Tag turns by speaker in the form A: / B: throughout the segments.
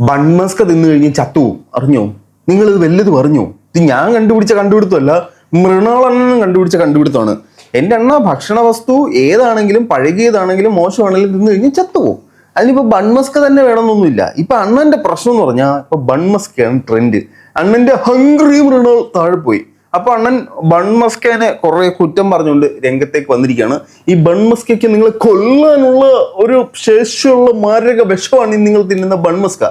A: ബൺമസ്ക തിന്നു കഴിഞ്ഞ് ചത്തു അറിഞ്ഞോ? നിങ്ങൾ ഇത് വല്ലത് പറഞ്ഞോ? ഇത് ഞാൻ കണ്ടുപിടിച്ച കണ്ടുപിടുത്തമല്ല മൃണാളണ്ണൻ കണ്ടുപിടിച്ച കണ്ടുപിടുത്തമാണ്. എന്റെ അണ്ണ ഭക്ഷണ വസ്തു ഏതാണെങ്കിലും പഴകിയതാണെങ്കിലും മോശമാണെങ്കിലും തിന്നു കഴിഞ്ഞ് ചത്തുപോകും അതിനിപ്പോ ബൺമസ്ക തന്നെ വേണമെന്നൊന്നുമില്ല. ഇപ്പൊ അണ്ണന്റെ പ്രശ്നം എന്ന് പറഞ്ഞാൽ ഇപ്പൊ ബൺമസ്കയാണ് ട്രെൻഡ് അണ്ണന്റെ ഹംഗ്രി മൃണാൾ താഴെ പോയി. അപ്പൊ അണ്ണൻ ബൺമസ്കനെ കുറെ കുറ്റം പറഞ്ഞുകൊണ്ട് രംഗത്തേക്ക് വന്നിരിക്കുകയാണ്. ഈ ബൺമസ്കയ്ക്ക് നിങ്ങൾ കൊല്ലാനുള്ള ഒരു ശേഷിയുള്ള മാരക വിഷമാണ് നിങ്ങൾ തിന്നുന്ന ബൺമസ്ക.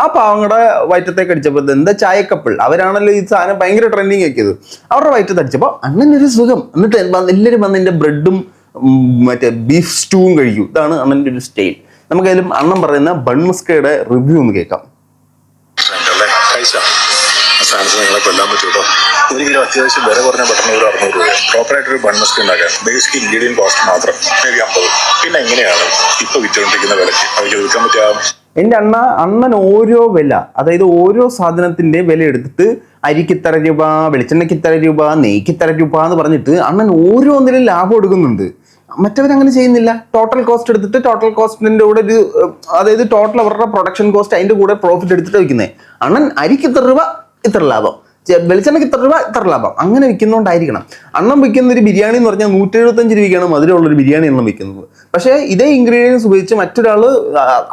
A: ആ പാവങ്ങളുടെ വയറ്റത്തേക്ക് അടിച്ചപ്പോൾ എന്താ ചായക്കപ്പിൾ അവരാണല്ലോ ഈ സാധനം ഭയങ്കര ട്രെൻഡിങ് ആക്കിയത്. അവരുടെ വയറ്റത്ത് അടിച്ചപ്പോൾ ഒരു സുഖം. എന്നിട്ട് എല്ലാവരും വന്ന് എന്റെ ബ്രെഡും മറ്റേ ബീഫ് സ്റ്റൂവും കഴിക്കും. ഇതാണ് അണ്ണന്റെ ഒരു സ്റ്റൈൽ നമുക്കതിലും അണ്ണൻ പറയുന്ന ബൺമസ്കയുടെ റിവ്യൂ ഒന്ന് കേൾക്കാം.
B: ഒരു കിലോ അത്യാവശ്യം വില കുറഞ്ഞ ബട്ടൺ ഒരു അറുന്നൂറ് രൂപ. പ്രോപ്പറായിട്ട് ഒരു ബൺ മസ്ക് ഉണ്ടാക്കാൻ. ബേസിക് ഇൻഗ്രീഡിയൻ കോസ്റ്റ് മാത്രം. മേബി അമ്പത്. പിന്നെ എങ്ങനെയാണ് ഇപ്പൊ വിറ്റുകൊണ്ടിരിക്കുന്ന വിലയ്ക്ക്? അവർക്ക് വിൽക്കാൻ പറ്റിയ
A: എന്റെ അണ്ണ അണ്ണൻ ഓരോ വില അതായത് ഓരോ സാധനത്തിന്റെ വില എടുത്തിട്ട് അരിക്ക് ഇത്ര രൂപ വെളിച്ചെണ്ണയ്ക്ക് ഇത്ര രൂപ നെയ്ക്ക് ഇത്ര രൂപ എന്ന് പറഞ്ഞിട്ട് അണ്ണൻ ഓരോന്നിലും ലാഭം എടുക്കുന്നുണ്ട്. മറ്റവരങ്ങനെ ചെയ്യുന്നില്ല. ടോട്ടൽ കോസ്റ്റ് എടുത്തിട്ട് ടോട്ടൽ കോസ്റ്റിന്റെ കൂടെ ഒരു അതായത് ടോട്ടൽ അവരുടെ പ്രൊഡക്ഷൻ കോസ്റ്റ് അതിന്റെ കൂടെ പ്രോഫിറ്റ് എടുത്തിട്ട് വയ്ക്കുന്നത് അണ്ണൻ അരിക്ക് ഇത്ര രൂപ ഇത്ര ലാഭം. വെളിച്ചെണ്ണയ്ക്ക് ഇത്ര രൂപ ഇത്ര ലാഭം. അങ്ങനെ വിൽക്കുന്നതുകൊണ്ടായിരിക്കണം അണ്ണം വിൽക്കുന്ന ഒരു ബിരിയാണി എന്ന് പറഞ്ഞാൽ നൂറ്റി എഴുപത്തഞ്ച് രൂപയ്ക്കാണ് മധുരമുള്ള ഒരു ബിരിയാണി എണ്ണം വിൽക്കുന്നത് പക്ഷേ ഇതേ ഇൻഗ്രീഡിയൻസ് ഉപയോഗിച്ച് മറ്റൊരാൾ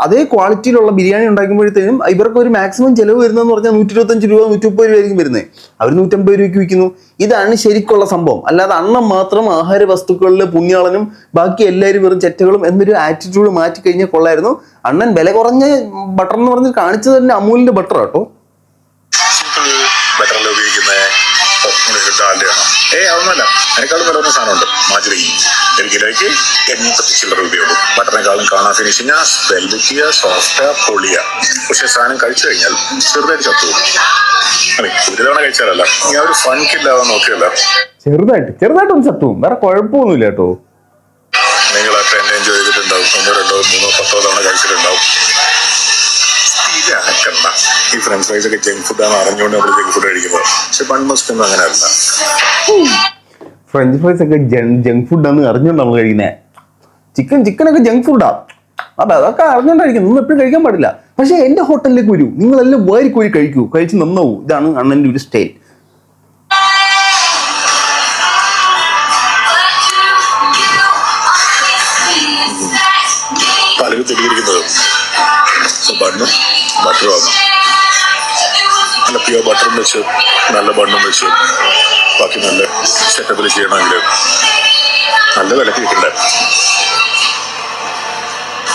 A: അതേ ക്വാളിറ്റിയിലുള്ള ബിരിയാണി ഉണ്ടാക്കുമ്പോഴത്തേനും ഇവർക്ക് ഒരു മാക്സിമം ചിലവ് വരുന്നതെന്ന് പറഞ്ഞാൽ നൂറ്റി ഇരുപത്തഞ്ച് രൂപ നൂറ്റി മുപ്പത് രൂപയായിരിക്കും വരുന്നത്. അവർ നൂറ്റമ്പത് രൂപയ്ക്ക് വിൽക്കുന്നു. ഇതാണ് ശരിക്കുള്ള സംഭവം. അല്ലാതെ അണ്ണം മാത്രം ആഹാര വസ്തുക്കളിൽ പുണ്യാളനും ബാക്കി എല്ലാവരും വെറും ചെറ്റകളും എന്നൊരു ആറ്റിറ്റ്യൂഡ് മാറ്റി കഴിഞ്ഞാൽ കൊള്ളായിരുന്നു. അണ്ണൻ വില കുറഞ്ഞ ബട്ടർ എന്ന് പറഞ്ഞ് കാണിച്ചത് തന്നെ അമൂലിന്റെ ബട്ടർ കേട്ടോ.
B: ഡാലിയാണോ ഏ അതൊന്നുമല്ല. അതിനേക്കാളും വില കുറഞ്ഞ സാധനമുണ്ട്. മാജുറി ഒരു കിലോയ്ക്ക് എൺപത്തി ചില്ലറ രൂപയുള്ളൂ. ബട്ടറിനെക്കാളും കാണാൻ ഫിനിഷിങ് വെൽബിക്കുക സോഫ്റ്റ് പൊളിയ. പക്ഷെ സാധനം കഴിച്ചു കഴിഞ്ഞാൽ ചെറുതായിട്ട് ചത്തു അതെ ഒരു തവണ കഴിച്ചാലല്ല. ഞാൻ ഒരു ഫൺ കില്ലാതെ നോക്കിയല്ല.
A: ചെറുതായിട്ട് ചെറുതായിട്ടൊന്നും ചത്തുവും വേറെ കുഴപ്പമൊന്നുമില്ല കേട്ടോ.
B: നിങ്ങൾ എൻജോയ് ചെയ്തിട്ടുണ്ടാവും. ഒന്നോ രണ്ടോ മൂന്നോ പത്തോ തവണ കഴിച്ചിട്ടുണ്ടാവും. സ്ഥിരമാക്കണ്ട ഈ ഫ്രഞ്ച് ഫ്രൈസ് ഒക്കെ ജങ്ക് ഫുഡാണ് അറിഞ്ഞുകൊണ്ട് നമ്മൾ ജങ്ക് ഫുഡ് കഴിക്കുന്നത് പക്ഷെ ബൺ മസ്റ്റ് ഒന്നും അങ്ങനെ അല്ല.
A: ഫ്രഞ്ച് ഫ്രൈസ് ഒക്കെ ജങ്ക് ഫുഡാണ് അറിഞ്ഞുകൊണ്ട് നമ്മൾ കഴിക്കുന്നത് ചിക്കൻ ചിക്കനൊക്കെ ജങ്ക് ഫുഡാ അതെ അതൊക്കെ അറിഞ്ഞുകൊണ്ടായിരിക്കും. ഒന്നും എപ്പോഴും കഴിക്കാൻ പാടില്ല. പക്ഷേ എന്റെ ഹോട്ടലിലേക്ക് വരൂ. നിങ്ങളെല്ലാം വാരിക്കോരി കഴിക്കൂ. കഴിച്ച് നന്നാവൂ. ഇതാണ് അണ്ണന്റെ ഒരു സ്റ്റൈൽ
B: പലരും തെറ്റിയിരിക്കുന്നത് ബണ്ണും ബട്ടറും ആണ് നല്ല പ്യുവർ ബട്ടറും വെച്ച് നല്ല ബണ്ണും വെച്ച് ബാക്കി നല്ല സെറ്റപ്പിൽ ചെയ്യണമെങ്കിൽ നല്ല വിലക്ക് കിട്ടണ്ടേ?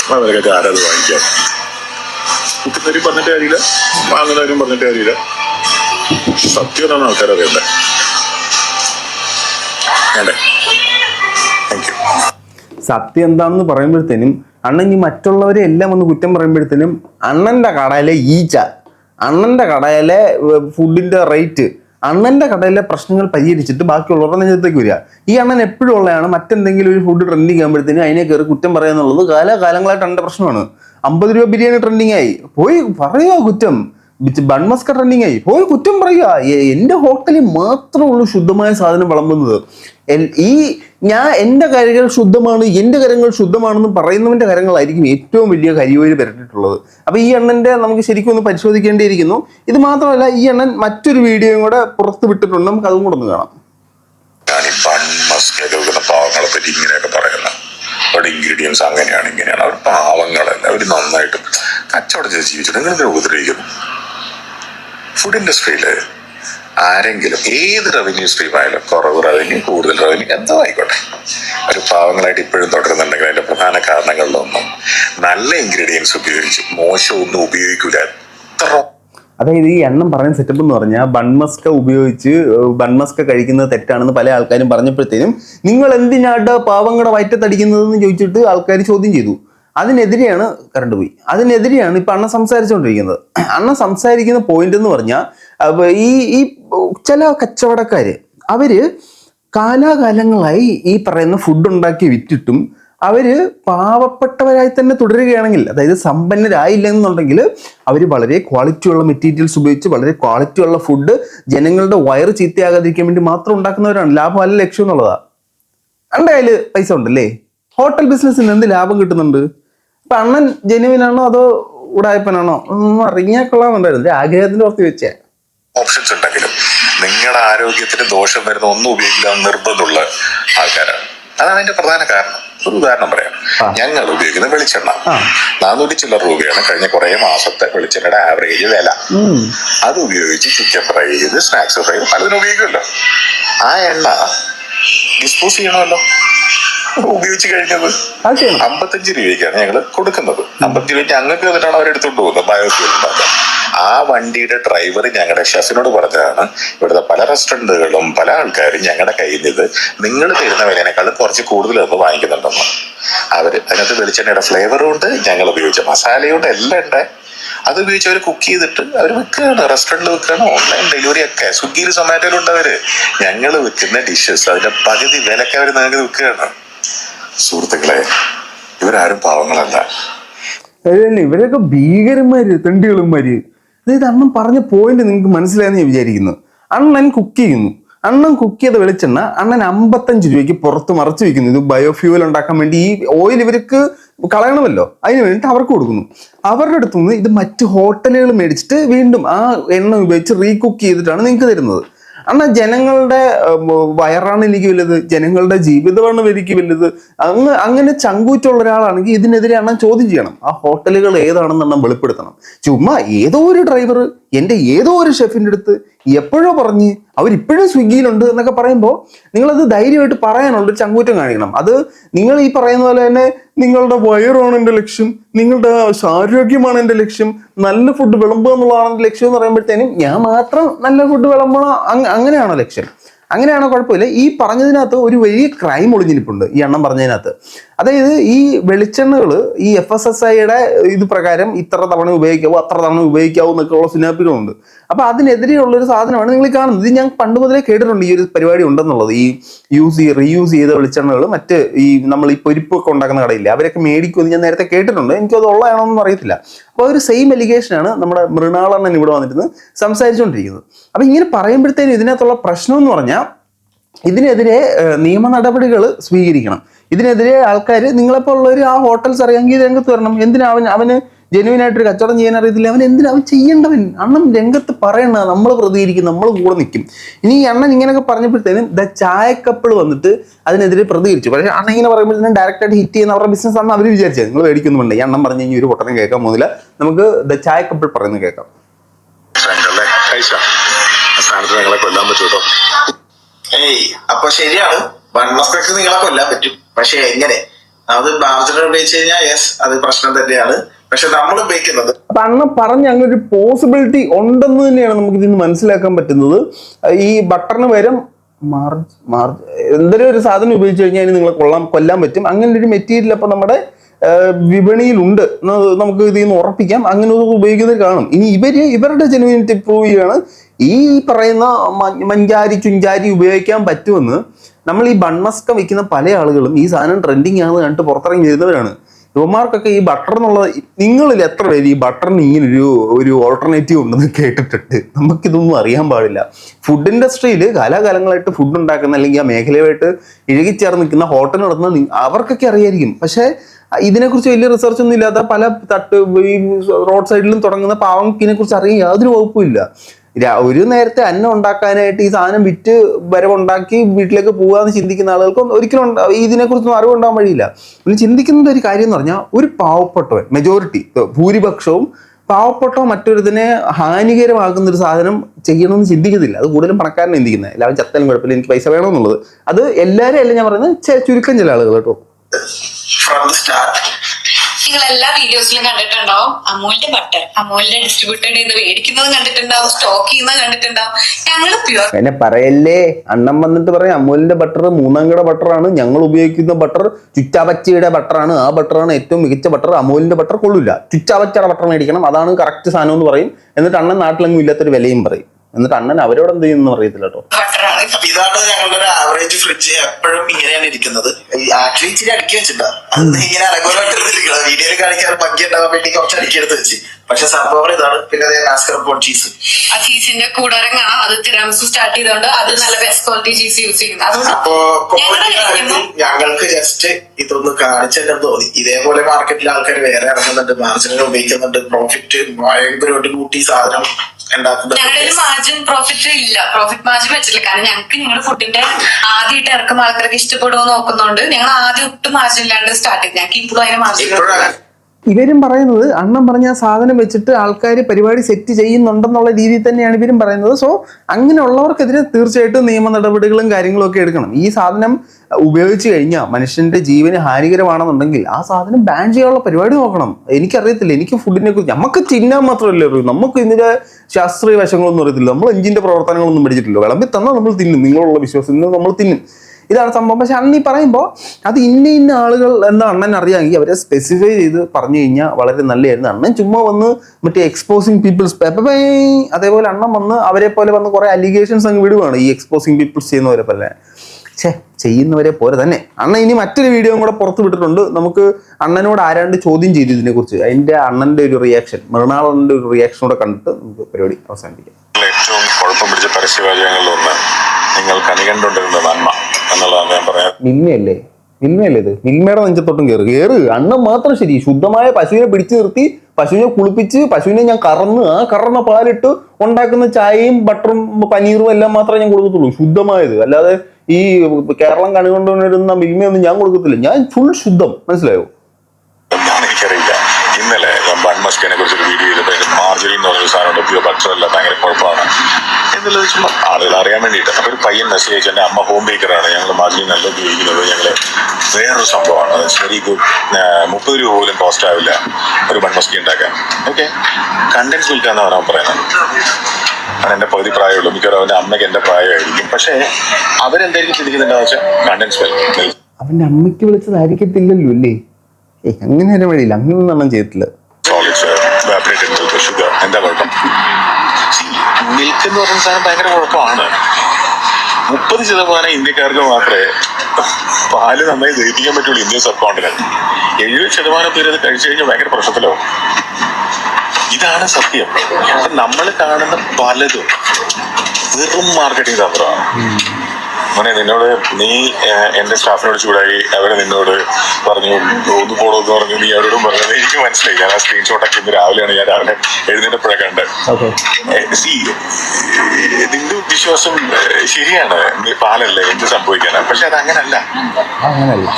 B: ആ വിലക്കൊക്കെ ആരാത് വാങ്ങിക്കാം കുത്തുന്നവരും പറഞ്ഞിട്ട് കാര്യമില്ല. വാങ്ങുന്നവരും പറഞ്ഞിട്ട് കാര്യമില്ല. സത്യം എന്നാണ് ആൾക്കാർ അറിയണ്ടേ? വേണ്ടേ താങ്ക് യു
A: സത്യം എന്താണെന്ന് പറയുമ്പോഴത്തേനും അണ്ണൻ ഈ മറ്റുള്ളവരെ എല്ലാം ഒന്ന് കുറ്റം പറയുമ്പോഴത്തേനും അണ്ണന്റെ കടയിലെ ഈച്ച അണ്ണന്റെ കടയിലെ ഫുഡിന്റെ റേറ്റ് അണ്ണന്റെ കടയിലെ പ്രശ്നങ്ങൾ പരിഹരിച്ചിട്ട് ബാക്കിയുള്ളവരുടെ നെഞ്ചത്തേക്ക് വരിക. ഈ അണ്ണൻ എപ്പോഴും ഉള്ളതാണ് മറ്റെന്തെങ്കിലും ഒരു ഫുഡ് ട്രെൻഡിങ് ആകുമ്പോഴത്തേനും അതിനെ കയറി കുറ്റം പറയുക എന്നുള്ളത് കാലകാലങ്ങളായിട്ട് അണ്ണന്റെ പ്രശ്നമാണ്. അമ്പത് രൂപ ബിരിയാണി ട്രെൻഡിങ് ആയി. പോയി പറയുക കുറ്റം? ബൺമസ്ക ട്രെൻഡിങ് ആയി പോയി കുറ്റം പറയുക എന്റെ ഹോട്ടലിൽ മാത്രമേ ഉള്ളൂ ശുദ്ധമായ സാധനം വിളമ്പുന്നത്. ഈ ഞാൻ എന്റെ കാര്യങ്ങൾ ശുദ്ധമാണ് എന്റെ കരങ്ങൾ ശുദ്ധമാണെന്ന് പറയുന്നവന്റെ കരങ്ങളായിരിക്കും ഏറ്റവും വലിയ കരിവേര് പരട്ടിട്ടുള്ളത് അപ്പൊ ഈ എണ്ണന്റെ നമുക്ക് ശരിക്കും ഒന്ന് പരിശോധിക്കേണ്ടിയിരിക്കുന്നു. ഇത് മാത്രമല്ല ഈ എണ്ണൻ മറ്റൊരു വീഡിയോയും കൂടെ പുറത്ത് വിട്ടിട്ടുണ്ട്. നമുക്ക് അതും കൂടെ ഒന്ന് കാണാം.
B: പറയുന്നത് ഇൻഗ്രീഡിയൻസ് അങ്ങനെയാണ് ഇങ്ങനെയാണ്. അവർ പാവങ്ങളല്ല അവർ നന്നായിട്ട് കച്ചവടം ചെയ്ത് ജീവിച്ചിട്ട് നിങ്ങൾ ഉപദ്രവിക്കുന്നു. ഫുഡ് ഇൻഡസ്ട്രിയിൽ ആരെങ്കിലും ഏത് റവന്യൂ സ്ട്രീം ആയാലും കുറവ് റവന്യൂ കൂടുതൽ റവന്യൂ എന്തോ ആയിക്കോട്ടെ. ഒരു പാവങ്ങളായിട്ട് ഇപ്പോഴും തുടരുന്നുണ്ടെങ്കിൽ അതിന്റെ പ്രധാന കാരണങ്ങളിലൊന്നും നല്ല ഇൻഗ്രീഡിയൻസ് ഉപയോഗിച്ച് മോശമൊന്നും ഉപയോഗിക്കില്ല എത്ര
A: അതായത് ഈ എണ്ണം പറയുന്ന സെറ്റപ്പ് എന്ന് പറഞ്ഞാൽ ബൺമസ്ക ഉപയോഗിച്ച് ബൺമസ്ക കഴിക്കുന്നത് തെറ്റാണെന്ന് പല ആൾക്കാരും പറഞ്ഞപ്പോഴത്തേനും നിങ്ങൾ എന്തിനാട്ട് പാവങ്ങളുടെ വയറ്റത്തടിക്കുന്നതെന്ന് ചോദിച്ചിട്ട് ആൾക്കാർ ചോദ്യം ചെയ്തു. അതിനെതിരെയാണ് കറണ്ട് പോയി. അതിനെതിരെയാണ് ഇപ്പൊ അണ്ണ സംസാരിച്ചുകൊണ്ടിരിക്കുന്നത് അണ്ണ സംസാരിക്കുന്ന പോയിന്റ് എന്ന് പറഞ്ഞാൽ ഈ ഈ ചില കച്ചവടക്കാര് അവർ കാലാകാലങ്ങളായി ഈ പറയുന്ന ഫുഡ് ഉണ്ടാക്കി വിറ്റിട്ടും അവർ പാവപ്പെട്ടവരായി തന്നെ തുടരുകയാണെങ്കിൽ അതായത് സമ്പന്നരായില്ല എന്നുണ്ടെങ്കിൽ അവർ വളരെ ക്വാളിറ്റിയുള്ള മെറ്റീരിയൽസ് ഉപയോഗിച്ച് വളരെ ക്വാളിറ്റിയുള്ള ഫുഡ് ജനങ്ങളുടെ വയറ് ചീത്തയാകാതിരിക്കാൻ വേണ്ടി മാത്രം ഉണ്ടാക്കുന്നവരാണ്. ലാഭം അല്ല ലക്ഷ്യം എന്നുള്ളതാ. എന്റെ പൈസ ഉണ്ടല്ലേ? ഹോട്ടൽ ബിസിനസ്സിന് എന്ത് ലാഭം കിട്ടുന്നുണ്ട്? ഇപ്പൊ അണ്ണൻ ജെനുവിൻ ആണോ അതോ ഉടായ്പനാണോ? അറിഞ്ഞാൽ കൊള്ളാമെന്നുണ്ടായിരുന്നു ആഗ്രഹത്തിന്റെ പുറത്ത് വെച്ചേ.
B: ഓപ്ഷൻസ് ഉണ്ടെങ്കിലും നിങ്ങളുടെ ആരോഗ്യത്തിന് ദോഷം വരുന്ന ഒന്നും ഉപയോഗിക്കില്ല നിർബന്ധമുള്ള ആൾക്കാരാണ്. അതാണ് അതിന്റെ പ്രധാന കാരണം. ഒരു ഉദാഹരണം പറയാം. ഞങ്ങൾ ഉപയോഗിക്കുന്ന വെളിച്ചെണ്ണ. നാനൂറ്റി ചില്ലറ രൂപയാണ് കഴിഞ്ഞ കുറെ മാസത്തെ വെളിച്ചെണ്ണയുടെ ആവറേജ് വില. അത് ഉപയോഗിച്ച് ചിക്കൻ ഫ്രൈ ചെയ്ത് സ്നാക്സ് ഫ്രൈ പലതിനും ഉപയോഗിക്കുമല്ലോ. ആ എണ്ണ ഡിസ്പോസ് ചെയ്യണമല്ലോ. ഉപയോഗിച്ച് കഴിഞ്ഞത്? അമ്പത്തഞ്ച് രൂപയ്ക്കാണ് ഞങ്ങൾ കൊടുക്കുന്നത്. അമ്പത്തഞ്ച് രൂപ ഞങ്ങൾക്ക് എന്നിട്ടാണ് അവരെടുത്തോണ്ട് പോകുന്നത് ബയോഫ്യൂൽ ഉണ്ടാക്കാൻ. ആ വണ്ടിയുടെ ഡ്രൈവർ ഞങ്ങളുടെ ഷെഫിനോട് പറഞ്ഞതാണ് ഇവിടുത്തെ പല റെസ്റ്റോറന്റുകളും പല ആൾക്കാരും ഞങ്ങളുടെ കയ്യിൽ നിന്ന് നിങ്ങൾ തരുന്ന വിലയേക്കാളും കുറച്ച് കൂടുതൽ ഒന്ന് വാങ്ങിക്കുന്നുണ്ടെന്ന്. അവർ അതിനകത്ത് വെളിച്ചെണ്ണയുടെ ഫ്ലേവറും ഉണ്ട് ഞങ്ങൾ ഉപയോഗിച്ച മസാലയുണ്ട് എല്ലാം ഉണ്ട്. അത് ഉപയോഗിച്ച് അവർ കുക്ക് ചെയ്തിട്ട് അവർ വിൽക്കുകയാണ് റെസ്റ്റോറന്റിൽ വിൽക്കുകയാണ് ഓൺലൈൻ ഡെലിവറി ഒക്കെ. സ്വിഗ്ഗിയിൽ സൊമാറ്റോയിലും ഉണ്ട് അവർ. ഞങ്ങൾ വിൽക്കുന്ന ഡിഷസ് അതിന്റെ പകുതി വിലക്ക് അവർ നിങ്ങൾക്ക് വിൽക്കുകയാണ്. സുഹൃത്തുക്കളെ ഇവരാരും പാവങ്ങളല്ല.
A: ഇവരൊക്കെ ഭീകരന്മാര് തെണ്ടികളുമാര്. അതായത് അണ്ണൻ പറഞ്ഞ പോയിന്റ് നിങ്ങൾക്ക് മനസ്സിലായെന്ന് ഞാൻ വിചാരിക്കുന്നു. അണ്ണൻ കുക്ക് ചെയ്യുന്നു. അണ്ണൻ കുക്ക് ചെയ്ത വെളിച്ചെണ്ണ അണ്ണൻ അമ്പത്തഞ്ച് രൂപയ്ക്ക് പുറത്ത് മറച്ചു വെക്കുന്നു. ഇത് ബയോഫ്യൂവൽ ഉണ്ടാക്കാൻ വേണ്ടി ഈ ഓയിൽ ഇവർക്ക് കളയണമല്ലോ. അതിന് വേണ്ടിയിട്ട് അവർക്ക് കൊടുക്കുന്നു. അവരുടെ അടുത്തുനിന്ന് ഇത് മറ്റ് ഹോട്ടലുകൾ മേടിച്ചിട്ട് വീണ്ടും ആ എണ്ണ ഉപയോഗിച്ച് റീകുക്ക് ചെയ്തിട്ടാണ് നിങ്ങൾക്ക് തരുന്നത്. അണ്ണ ജനങ്ങളുടെ വയറാണ് എനിക്ക് വലുത്. ജനങ്ങളുടെ ജീവിതമാണ് എനിക്ക് വലുത്. അങ്ങ് അങ്ങനെ ചങ്കൂറ്റുള്ള ഒരാളാണെങ്കിൽ ഇതിനെതിരെ അണ്ണൻ ചോദ്യം ചെയ്യണം. ആ ഹോട്ടലുകൾ ഏതാണെന്ന് അണ്ണൻ വെളിപ്പെടുത്തണം. ചുമ്മാ ഏതോ ഒരു ഡ്രൈവർ എന്റെ ഏതോ ഒരു ഷെഫിന്റെ അടുത്ത് എപ്പോഴോ പറഞ്ഞ് അവരിപ്പോഴും സ്വിഗ്ഗിയിലുണ്ട് എന്നൊക്കെ പറയുമ്പോൾ നിങ്ങളത് ധൈര്യമായിട്ട് പറയാനുള്ള ചങ്കൂറ്റം കാണിക്കണം. അത് നിങ്ങൾ ഈ പറയുന്ന പോലെ തന്നെ നിങ്ങളുടെ വയറാണ് എന്റെ ലക്ഷ്യം നിങ്ങളുടെ ആരോഗ്യമാണ് എന്റെ ലക്ഷ്യം നല്ല ഫുഡ് വിളമ്പുക എന്നുള്ളതാണ് എന്റെ ലക്ഷ്യം എന്ന് പറയുമ്പോഴത്തേനും ഞാൻ മാത്രം നല്ല ഫുഡ് വിളമ്പണം അങ്ങനെയാണോ ലക്ഷ്യം. അങ്ങനെയാണോ കുഴപ്പമില്ല. ഈ പറഞ്ഞതിനകത്ത് ഒരു വലിയ ക്രൈം ഒളിഞ്ഞിരിപ്പുണ്ട് ഈ എണ്ണം പറഞ്ഞതിനകത്ത്. അതായത് ഈ വെളിച്ചെണ്ണകൾ ഈ എഫ് എസ് എസ് ഐയുടെ ഇത് പ്രകാരം ഇത്ര തവണ ഉപയോഗിക്കാവൂ അത്ര തവണ ഉപയോഗിക്കാവൂ എന്നൊക്കെ ഉള്ള സിനാപ്പികളുണ്ട് അപ്പൊ അതിനെതിരെയുള്ള ഒരു സാധനമാണ് നിങ്ങൾ കാണുന്നത്. ഇത് ഞാൻ പണ്ട് മുതലേ കേട്ടിട്ടുണ്ട് ഈ ഒരു പരിപാടി ഉണ്ടെന്നുള്ളത്. ഈ യൂസ് റീയൂസ് ചെയ്ത വെളിച്ചെണ്ണകൾ മറ്റ് ഈ നമ്മൾ ഈ പൊരിപ്പൊക്കെ ഉണ്ടാക്കുന്ന കടയില്ല അവരൊക്കെ മേടിക്കുമെന്ന് ഞാൻ നേരത്തെ കേട്ടിട്ടുണ്ട്. എനിക്കത് ഉള്ളതാണോ എന്നൊന്നും അറിയത്തില്ല. അപ്പോൾ ഒരു സെയിം എലിഗേഷനാണ് നമ്മുടെ മൃണാളണ്ണൻ ഇവിടെ വന്നിരുന്ന് സംസാരിച്ചുകൊണ്ടിരിക്കുന്നത്. അപ്പോൾ ഇങ്ങനെ പറയുമ്പോഴത്തേനും ഇതിനകത്തുള്ള പ്രശ്നം എന്ന് പറഞ്ഞാൽ ഇതിനെതിരെ നിയമ നടപടികൾ സ്വീകരിക്കണം. ഇതിനെതിരെ ആൾക്കാർ നിങ്ങളെപ്പോലുള്ളവർ ആ ഹോട്ടൽസ് അറിയാമെങ്കിൽ രംഗത്ത് വരണം. എന്തിനാ അവൻ അവന് ജെനുവിൻ ആയിട്ടൊരു കച്ചവടം ചെയ്യാൻ അറിയത്തില്ല അവൻ എന്തിനാ? അവൻ ചെയ്യേണ്ടവൻ. അണ്ണൻ രംഗത്ത് പറയണ നമ്മൾ പ്രതികരിക്കും. നമ്മൾ കൂടെ നിൽക്കും ഇനി ഈ അണ്ണൻ ഇങ്ങനെയൊക്കെ പറഞ്ഞപ്പോഴത്തേനും ദ ചായക്കപ്പിൾ വന്നിട്ട് അതിനെതിരെ പ്രതികരിച്ചു. പക്ഷേ അണ്ണൻ ഇങ്ങനെ പറയുമ്പോഴത്തേനും ഡയറക്റ്റ് ആയിട്ട് ഹിറ്റ് ചെയ്യുന്ന അവരുടെ ബിസിനസ് ആണെന്ന് അവർ വിചാരിച്ചത്. നിങ്ങൾ മേടിക്കുന്നുണ്ട് ഈ അണ്ണൻ പറഞ്ഞു കഴിഞ്ഞാൽ ഒരു പൊട്ടനും കേൾക്കാൻ പോകുന്നില്ല. നമുക്ക് ദ ചായക്കപ്പിൾ പറയുന്നത് കേൾക്കാം.
B: സ്ഥാനത്ത് നിങ്ങളെ കൊല്ലാൻ പറ്റൂട്ടോ
C: ഏയ് അപ്പൊ ശരിയാണ്. വണ്ണസ്ഥക്ക് നിങ്ങളെ കൊല്ലാൻ പറ്റും. പക്ഷെ എങ്ങനെ? അത് ബാർജർ ഉപയോഗിച്ച് കഴിഞ്ഞാൽ യെസ് അത് പ്രശ്നം തന്നെയാണ്. പക്ഷെ നമ്മൾ ഉപയോഗിക്കുന്നത്
A: അപ്പൊ അണ്ണൻ പറഞ്ഞ അങ്ങനെ ഒരു പോസിബിലിറ്റി ഉണ്ടെന്ന് തന്നെയാണ് നമുക്ക് ഇതിന് മനസ്സിലാക്കാൻ പറ്റുന്നത്. ഈ ബട്ടറിന് പകരം മാർജ് മാർജ് എന്തെങ്കിലും ഒരു സാധനം ഉപയോഗിച്ച് കഴിഞ്ഞാൽ നിങ്ങളെ കൊള്ളാൻ കൊല്ലാൻ പറ്റും. അങ്ങനെ ഒരു മെറ്റീരിയൽ അപ്പൊ നമ്മുടെ വിപണിയിലുണ്ട്. നമുക്ക് ഇതിൽ നിന്ന് ഉറപ്പിക്കാം. അങ്ങനെ ഉപയോഗിക്കുന്നത് കാണും. ഇനി ഇവർ ഇവരുടെ ജെനുവിനിറ്റി പ്രൂവ് ചെയ്യാണ് ഈ പറയുന്ന മഞ്ചാരി ചുഞ്ചാരി ഉപയോഗിക്കാൻ പറ്റുമെന്ന്. നമ്മൾ ഈ ബൺമസ്ക വെക്കുന്ന പല ആളുകളും ഈ സാധനം ട്രെൻഡിങ് ആണെന്ന് കണ്ടിട്ട് പുറത്തിറങ്ങി വരുന്നവരാണ്. യുവമാർക്കൊക്കെ ഈ ബട്ടർ എന്നുള്ളത് നിങ്ങളിൽ എത്ര പേര് ഈ ബട്ടറിന് ഇങ്ങനെ ഒരു ഓൾട്ടർനേറ്റീവ് ഉണ്ടെന്ന് കേട്ടിട്ടുണ്ട്? നമുക്കിതൊന്നും അറിയാൻ പാടില്ല. ഫുഡ് ഇൻഡസ്ട്രിയിൽ കാലാകാലങ്ങളായിട്ട് ഫുഡ് ഉണ്ടാക്കുന്ന അല്ലെങ്കിൽ ആ മേഖലയുമായിട്ട് ഇഴുകിച്ചേർന്ന് നിൽക്കുന്ന ഹോട്ടൽ നടത്തുന്ന അവർക്കൊക്കെ അറിയായിരിക്കും. പക്ഷേ ഇതിനെക്കുറിച്ച് വലിയ റിസർച്ച് ഒന്നും ഇല്ലാത്ത പല തട്ട് ഈ റോഡ് സൈഡിലും തുടങ്ങുന്ന പാവം ഇതിനെക്കുറിച്ച് അറിയാൻ യാതൊരു വകുപ്പുമില്ല രാ- ഒരു നേരത്തെ അന്നം ഉണ്ടാക്കാനായിട്ട് ഈ സാധനം വിറ്റ് വരവുണ്ടാക്കി വീട്ടിലേക്ക് പോകാന്ന് ചിന്തിക്കുന്ന ആളുകൾക്ക് ഒരിക്കലും ഇതിനെക്കുറിച്ചൊന്നും അറിവുണ്ടാകാൻ വഴിയില്ല. പിന്നെ ചിന്തിക്കുന്നത് ഒരു കാര്യം എന്ന് പറഞ്ഞാൽ ഒരു പാവപ്പെട്ടവൻ മെജോറിറ്റി ഭൂരിപക്ഷവും പാവപ്പെട്ടോ മറ്റൊരുതിനെ ഹാനികരമാകുന്ന ഒരു സാധനം ചെയ്യണമെന്ന് ചിന്തിക്കുന്നില്ല. അത് കൂടുതലും പണക്കാരനെ ചിന്തിക്കുന്നത് എല്ലാവരും ചത്തലും കുഴപ്പമില്ല എനിക്ക് പൈസ വേണമെന്നുള്ളത്. അത് എല്ലാവരും അല്ല ഞാൻ പറയുന്നത് ചുരുക്കം ചില ആളുകൾ കേട്ടോ.
C: ഫ്രം സ്റ്റാർട്ട്
D: നിങ്ങൾ എല്ലാ വീഡിയോസിലും കണ്ടിട്ടുണ്ടാവും. അമൂലിന്റെ ബട്ടർ അമൂലിന്റെ ഡിസ്ട്രിബ്യൂട്ടർ ഇത് മേടിക്കുന്നത് കണ്ടിട്ടുണ്ടാവും സ്റ്റോക്ക് ചെയ്യുന്നത് കണ്ടിട്ടുണ്ടാവും. ഞങ്ങൾ പ്യുവർ
A: എന്നെ പറയല്ലേ? അണ്ണം വന്നിട്ട് പറയും അമൂലിന്റെ ബട്ടർ മൂന്നാം കട ബട്ടറാണ് ഞങ്ങൾ ഉപയോഗിക്കുന്ന ബട്ടർ ചുറ്റാപച്ചയുടെ ബട്ടറാണ് ആ ബട്ടറാണ് ഏറ്റവും മികച്ച ബട്ടർ അമൂലിന്റെ ബട്ടർ കൊള്ളില്ല ചുറ്റാപച്ചയുടെ ബട്ടർ മേടിക്കണം. അതാണ് കറക്റ്റ് സാധനം എന്ന് പറയും. എന്നിട്ട് അണ്ണൻ നാട്ടിലെങ്ങും ഇല്ലാത്തൊരു വിലയും പറയും. എന്നിട്ട് അണ്ണൻ അവരോട് എന്ത് ചെയ്യുന്നു അറിയത്തില്ല കേട്ടോ.
C: ഇതാണ് ഞങ്ങളുടെ ഒരു ആവറേജ് ഫ്രിഡ്ജ് എപ്പോഴും ഇങ്ങനെയാണ് ഇരിക്കുന്നത്. ആക്ച്വലി ഇച്ചിരി അടുക്കി വെച്ചിട്ടാ അത് ഇങ്ങനെ വീഡിയോയിൽ കാണിക്കാൻ ഭംഗി വേണ്ടി കുറച്ച് വെച്ച്. പക്ഷെ സംഭവം ഇതാണ്. പിന്നെ അതേ മാസ്കർപോൺ ചീസ്
D: ആ ചീസിന്റെ കൂടാരം കാണാം അത് തിരാമിസ് സ്റ്റാർട്ട് ചെയ്തോണ്ട് അത് നല്ല ബെസ്റ്റ് ക്വാളിറ്റി ചീസ് യൂസ് ചെയ്യുന്നത്.
C: അപ്പോ ഞങ്ങൾക്ക് ജസ്റ്റ് ഇതൊന്ന് കാണിച്ചെല്ലാം തോന്നി. ഇതേപോലെ മാർക്കറ്റിൽ ആൾക്കാർ വേറെ ഇറങ്ങുന്നുണ്ട് മാർജിനൽ ഉപയോഗിക്കുന്നുണ്ട്. പ്രോഫിറ്റ് ഭയങ്കരമായിട്ട് കൂട്ടി സാധനം
D: ഞങ്ങളുടെ മാർജിൻ പ്രോഫിറ്റ് ഇല്ല. പ്രോഫിറ്റ് മാർജിൻ വെച്ചില്ല കാരണം ഞങ്ങൾക്ക് നിങ്ങളുടെ ഫുഡിന്റെ ആദ്യമായിട്ട് ഇറക്കുമ്പോൾ ആൾക്കാർക്ക് ഇഷ്ടപ്പെടുമോ നോക്കുന്നോണ്ട് ഞങ്ങൾ ആദ്യം ഒട്ടും മാർജിൻ ഇല്ലാണ്ട് സ്റ്റാർട്ട് ചെയ്തു. ഞങ്ങൾക്ക് ഇപ്പോഴും അതിന് മാർജിൻ
A: ഇവരും പറയുന്നത് അണ്ണം പറഞ്ഞ ആ സാധനം വെച്ചിട്ട് ആൾക്കാർ പരിപാടി സെറ്റ് ചെയ്യുന്നുണ്ടെന്നുള്ള രീതിയിൽ തന്നെയാണ് ഇവരും പറയുന്നത്. സോ അങ്ങനെയുള്ളവർക്കെതിരെ തീർച്ചയായിട്ടും നിയമ നടപടികളും കാര്യങ്ങളും ഒക്കെ എടുക്കണം. ഈ സാധനം ഉപയോഗിച്ച് കഴിഞ്ഞാൽ മനുഷ്യന്റെ ജീവന് ഹാനികരമാണെന്നുണ്ടെങ്കിൽ ആ സാധനം ബാൻ ചെയ്യാനുള്ള പരിപാടി നോക്കണം. എനിക്കറിയത്തില്ല. എനിക്ക് ഫുഡിനെ കുറിച്ച് നമുക്ക് ചിഹ്നം മാത്രമല്ലേ അറിയൂ. നമുക്ക് ഇതിന്റെ ശാസ്ത്രീയ വശങ്ങളൊന്നും അറിയത്തില്ല. നമ്മൾ എഞ്ചിന്റെ പ്രവർത്തനങ്ങളൊന്നും പഠിച്ചിട്ടില്ല. വിളമ്പി തന്നാൽ നമ്മൾ തിന്നും. നിങ്ങളുള്ള വിശ്വാസം നമ്മൾ തിന്നും. ഇതാണ് സംഭവം. പക്ഷെ അന്ന് ഈ പറയുമ്പോൾ അത് ഇന്ന ഇന്ന ആളുകൾ എന്താ അണ്ണൻ അറിയാമെങ്കിൽ അവരെ സ്പെസിഫൈ ചെയ്ത് പറഞ്ഞു കഴിഞ്ഞാൽ വളരെ നല്ലതായിരുന്നു. അണ്ണൻ ചുമ്മാ വന്ന് മറ്റേ എക്സ്പോസിങ് പീപ്പിൾസ് അതേപോലെ അണ്ണൻ വന്ന് അവരെ പോലെ വന്ന് കുറെ അലിഗേഷൻസ് അങ്ങ് വിടുവാണ് ഈ എക്സ്പോസിങ് പീപ്പിൾസ് ചെയ്യുന്നവരെ പോലെ. ഛേ ചെയ്യുന്നവരെ പോലെ തന്നെ. അണ്ണൻ ഇനി മറ്റൊരു വീഡിയോ കൂടെ പുറത്ത് വിട്ടിട്ടുണ്ട്. നമുക്ക് അണ്ണനോട് ആരാണ്ട് ചോദ്യം ചെയ്തു ഇതിനെക്കുറിച്ച്. അതിന്റെ അണ്ണന്റെ ഒരു റിയാക്ഷൻ മൃണാളന്റെ ഒരു റിയാക്ഷൻ കൂടെ കണ്ടിട്ട് നമുക്ക് പരിപാടി അവസാനിപ്പിക്കാം.
B: ഏറ്റവും കുഴപ്പം പിടിച്ച പരസ്യവാചകങ്ങളിലൊന്ന് നിങ്ങൾ കണികണ്ടുകൊണ്ടിരുന്ന നന്മ എന്നുള്ളതാണ് ഞാൻ പറയാൻ
A: മിൽമയല്ലേ മിൽമയല്ലേ ഇത്? മിൽമയുടെ നെഞ്ചത്തോട്ടും കയറി കയറ് അണ്ണം മാത്രം ശരി. ശുദ്ധമായ പശുവിനെ പിടിച്ചു നിർത്തി പശുവിനെ കുളിപ്പിച്ച് പശുവിനെ ഞാൻ കറന്ന് ആ കറന്ന പാലിട്ട് ഉണ്ടാക്കുന്ന ചായയും ബട്ടറും പനീറും എല്ലാം മാത്രമേ ഞാൻ കൊടുക്കത്തുള്ളൂ. ശുദ്ധമായത്. അല്ലാതെ ഈ കേരളം കണികൊണ്ടുവരുന്ന മിൽമയൊന്നും ഞാൻ കൊടുക്കത്തില്ല. ഞാൻ ഫുൾ ശുദ്ധം. മനസ്സിലായോ?
B: എനിക്കറിയില്ല ഇന്നലെ ബൺമസ്കിനെ കുറിച്ചൊരു വീഡിയോ ചെയ്തപ്പോൾ അതിന്റെ മാർജറി എന്ന് പറഞ്ഞൊരു സാധനം ബട്ടർ എല്ലാം ഭയങ്കര കുഴപ്പമാണ്. എന്നുള്ളത് ചുമ്മാ ആളുകൾ അറിയാൻ വേണ്ടിയിട്ട്. അപ്പൊ ഒരു പയ്യൻ മെസ്സേജ് അയച്ചു എന്റെ അമ്മ ഹോം ബേക്കറാണ് ഞങ്ങൾ മാർജറി നല്ല ഉപയോഗിക്കുന്നത് ഞങ്ങൾ വേറൊരു സംഭവമാണ്. വെരി ഗുഡ് മുപ്പത് രൂപ പോലും കോസ്റ്റ് ആവില്ല. ഒരു ബൺമസ്കി ഉണ്ടാക്കാൻ. ഓക്കെ കണ്ടൻസ് വിൽക്കാന്നാണ് അവൻ പറയുന്നത്. അവൻ എന്റെ പകുതി പ്രായമുള്ളൂ മിക്കവാറും അവന്റെ അമ്മയ്ക്ക് എന്റെ പ്രായമായിരിക്കും. പക്ഷേ അവരെന്തായിരിക്കും ചിന്തിക്കുന്നുണ്ടെന്ന് വെച്ചാൽ കണ്ടൻസ് വെൽ
A: അവന്റെ അമ്മയ്ക്ക് വിളിച്ചതായിരിക്കത്തില്ലല്ലോ അല്ലേ? അങ്ങനെ ഒരു വഴിയില്ല. അങ്ങനെ ഒന്നും ചെയ്തിട്ടില്ല.
B: ഷുഗർ എന്താ കുഴപ്പം? മിൽക്ക് എന്ന് പറയുന്ന സാധനം ഭയങ്കര കുഴപ്പമാണ്. മുപ്പത് ശതമാനം ഇന്ത്യക്കാർക്ക് മാത്രമേ പാൽ നന്നായി ദഹിപ്പിക്കാൻ പറ്റുള്ളൂ ഇന്ത്യൻ സബ് എഴുപത് ശതമാനം പേര് അത് കഴിച്ചു കഴിഞ്ഞാൽ ഭയങ്കര പ്രശ്നത്തിലാവും. ഇതാണ് സത്യം. നമ്മൾ കാണുന്ന പലതും വെറും മാർക്കറ്റിംഗ് തന്ത്രമാണ്. മോനെ നിന്നോട് നീ എന്റെ എന്റെ സ്റ്റാഫിനോട് ചൂടായി അവർ നിന്നോട് പറഞ്ഞു ഒന്ന് പോടോ എന്ന് പറഞ്ഞു. നീ അവരോടും പറഞ്ഞത് എനിക്ക് മനസ്സിലായി. ഞാൻ ആ സ്ക്രീൻഷോട്ടൊക്കെ ഇന്ന് രാവിലെയാണ് ഞാൻ രാവിലെ എഴുന്നേറ്റപ്പോഴൊക്കെ കണ്ടത്. സി നിന്റെ വിശ്വാസം ശരിയാണ്. പാലല്ലേ? എന്ത് സംഭവിക്കാനാ? പക്ഷെ അത് അങ്ങനല്ല.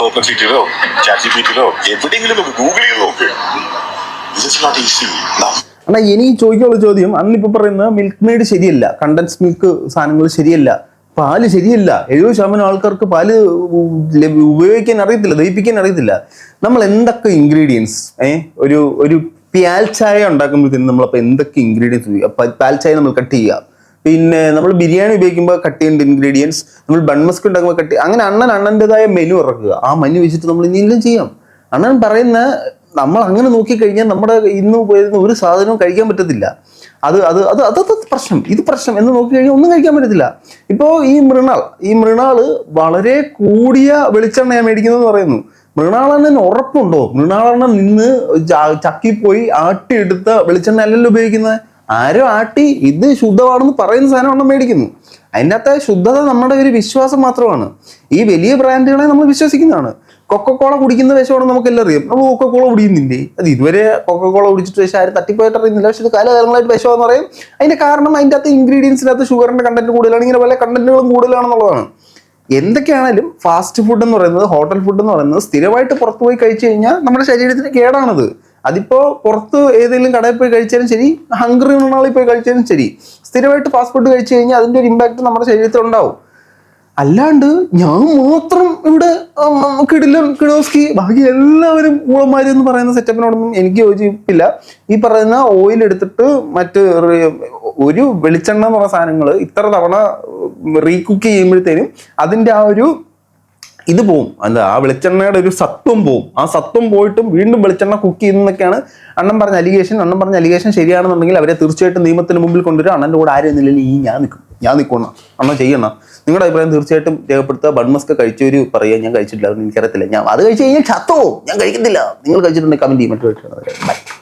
A: ഓപ്പൺ
B: പെർപ്ലക്സിറ്റിയിലോ ചാറ്റ് ജിപിറ്റിയിലോ എവിടെയെങ്കിലും നമുക്ക് ഗൂഗിൾ ചെയ്ത് നോക്ക്. ഇറ്റ്സ് നോട്ട് ഈസി
A: ഇനി ചോദിക്കാനുള്ള ചോദ്യം. അന്നിപ്പോ പറയുന്നത് മിൽക്ക് മെയ്ഡ് ശരിയല്ല. കണ്ടൻസ് മിൽക്ക് സാധനങ്ങൾ ശരിയല്ല. പാൽ ശരിയല്ല. എഴുപത് ശതമാനം ആൾക്കാർക്ക് പാൽ ഉപയോഗിക്കാൻ അറിയത്തില്ല ദഹിപ്പിക്കാൻ അറിയത്തില്ല. നമ്മൾ എന്തൊക്കെ ഇൻഗ്രീഡിയൻസ് ഏഹ് ഒരു ഒരു പ്യാൽ ചായ ഉണ്ടാക്കുമ്പോഴത്തേനും നമ്മളപ്പോൾ എന്തൊക്കെ ഇൻഗ്രീഡിയൻസ് പാൽ ചായ നമ്മൾ കട്ട് ചെയ്യുക. പിന്നെ നമ്മൾ ബിരിയാണി ഉപയോഗിക്കുമ്പോൾ കട്ട് ചെയ്യേണ്ട ഇൻഗ്രീഡിയൻസ് നമ്മൾ ബൺമസ്ക് ഉണ്ടാക്കുമ്പോൾ കട്ട് അങ്ങനെ അണ്ണൻ അണ്ണന്റെതായ മെനു ഇറക്കുക. ആ മെനു വെച്ചിട്ട് നമ്മൾ ഇനി എല്ലാം ചെയ്യാം. അണ്ണൻ പറയുന്ന നമ്മൾ അങ്ങനെ നോക്കിക്കഴിഞ്ഞാൽ നമ്മുടെ ഇന്ന് പോയിരുന്ന ഒരു സാധനവും കഴിക്കാൻ പറ്റത്തില്ല. അത് അത് അത് അതത് പ്രശ്നം. ഇത് പ്രശ്നം എന്ന് നോക്കിക്കഴിഞ്ഞാൽ ഒന്നും കഴിക്കാൻ പറ്റത്തില്ല. ഇപ്പോൾ ഈ മൃണാൾ ഈ മൃണാൾ വളരെ കൂടിയ വെളിച്ചെണ്ണയാണ് മേടിക്കുന്നതെന്ന് പറയുന്നു. മൃണാളണ്ണന് ഉറപ്പുണ്ടോ? മൃണാളണ്ണൻ നിന്ന് ചക്കി പോയി ആട്ടിയെടുത്ത വെളിച്ചെണ്ണ അല്ലല്ലോ ഉപയോഗിക്കുന്നത്. ആരോ ആട്ടി ഇത് ശുദ്ധമാണെന്ന് പറയുന്ന സാധനമാണ് മേടിക്കുന്നു അതിന്റെ അകത്തെ ശുദ്ധത നമ്മുടെ ഒരു വിശ്വാസം മാത്രമാണ്. ഈ വലിയ ബ്രാൻഡുകളെ നമ്മൾ വിശ്വസിക്കുന്നതാണ്. കൊക്കക്കോള കുടിക്കുന്ന വിഷമാണെന്ന് നമുക്കെല്ലാം അറിയാം. നമ്മൾ കൊക്കക്കോള കുടിക്കുന്നില്ലേ? അത് ഇതുവരെ കൊക്കക്കോള കുടിച്ചിട്ട് വിഷം ആരും തട്ടിപ്പോയിട്ട് അറിയുന്നില്ല. പക്ഷെ ഇത് കാലകാലങ്ങളായിട്ട് വിഷമെന്ന് പറയും. അതിന്റെ കാരണം അതിന്റെ അകത്ത് ഇൻഗ്രീഡിയൻസിനകത്ത് ഷുഗറിന്റെ കണ്ടന്റ് കൂടുതലാണ്. ഇങ്ങനെ പല കണ്ടന്റുകളും കൂടുതലാണെന്നുള്ളതാണ്. എന്തൊക്കെയാണെങ്കിലും ഫാസ്റ്റ് ഫുഡ് എന്ന് പറയുന്നത് ഹോട്ടൽ ഫുഡ് എന്ന് പറയുന്നത് സ്ഥിരമായിട്ട് പുറത്തു പോയി കഴിച്ചു കഴിഞ്ഞാൽ നമ്മുടെ ശരീരത്തിന് കേടാണത്. അതിപ്പോ പുറത്ത് ഏതെങ്കിലും കടയിൽ പോയി കഴിച്ചാലും ശരി ഹംഗറി ഉണ്ണാളിൽ പോയി കഴിച്ചാലും ശരി സ്ഥിരമായിട്ട് ഫാസ്റ്റ് ഫുഡ് കഴിച്ചു കഴിഞ്ഞാൽ അതിന്റെ ഒരു ഇമ്പാക്ട് നമ്മുടെ ശരീരത്തിൽ ഉണ്ടാവും. അല്ലാണ്ട് ഞാൻ മാത്രം ഇവിടെ കിടിലൻ കിടോസ്കി ബാക്കി എല്ലാവരും ഊളന്മാര് എന്ന് പറയുന്ന സെറ്റപ്പിനോടൊന്നും എനിക്ക് യോജിപ്പില്ല. ഈ പറയുന്ന ഓയിൽ എടുത്തിട്ട് മറ്റ് ഒരു വെളിച്ചെണ്ണ എന്ന് പറയുന്ന സാധനങ്ങൾ ഇത്ര തവണ റീകുക്ക് ചെയ്യുമ്പോഴത്തേനും അതിന്റെ ആ ഒരു ഇത് പോവും. എന്താ ആ വെളിച്ചെണ്ണയുടെ ഒരു സത്വം പോവും. ആ സത്വം പോയിട്ടും വീണ്ടും വെളിച്ചെണ്ണ കുക്ക് ചെയ്യുന്നതൊക്കെയാണ് അണ്ണൻ പറഞ്ഞ അലിഗേഷൻ അണ്ണൻ പറഞ്ഞ അലിഗേഷൻ ശരിയാണെന്നുണ്ടെങ്കിൽ അവരെ തീർച്ചയായിട്ടും നിയമത്തിന് മുമ്പിൽ കൊണ്ടുവരും അണ്ണന്റെ കൂടെ ആരും എന്നില്ലെങ്കിൽ ഈ ഞാൻ നിൽക്കും. ഞാൻ നിൽക്കണം അണ്ണ ചെയ്യണം നിങ്ങളുടെ അഭിപ്രായം തീർച്ചയായിട്ടും രേഖപ്പെടുത്തുക. ബൺമസ്ക് കഴിച്ചവര് പറയുക ഞാൻ കഴിച്ചിട്ടില്ല. അതൊന്നും എനിക്കറിയത്തില്ല. ഞാൻ അത് കഴിച്ച് കഴിഞ്ഞാൽ ചത്തോ? ഞാൻ കഴിക്കത്തില്ല. നിങ്ങൾ കഴിച്ചിട്ടുണ്ടെങ്കിൽ കമന്റ് ചെയ്യും മറ്റു ബൈ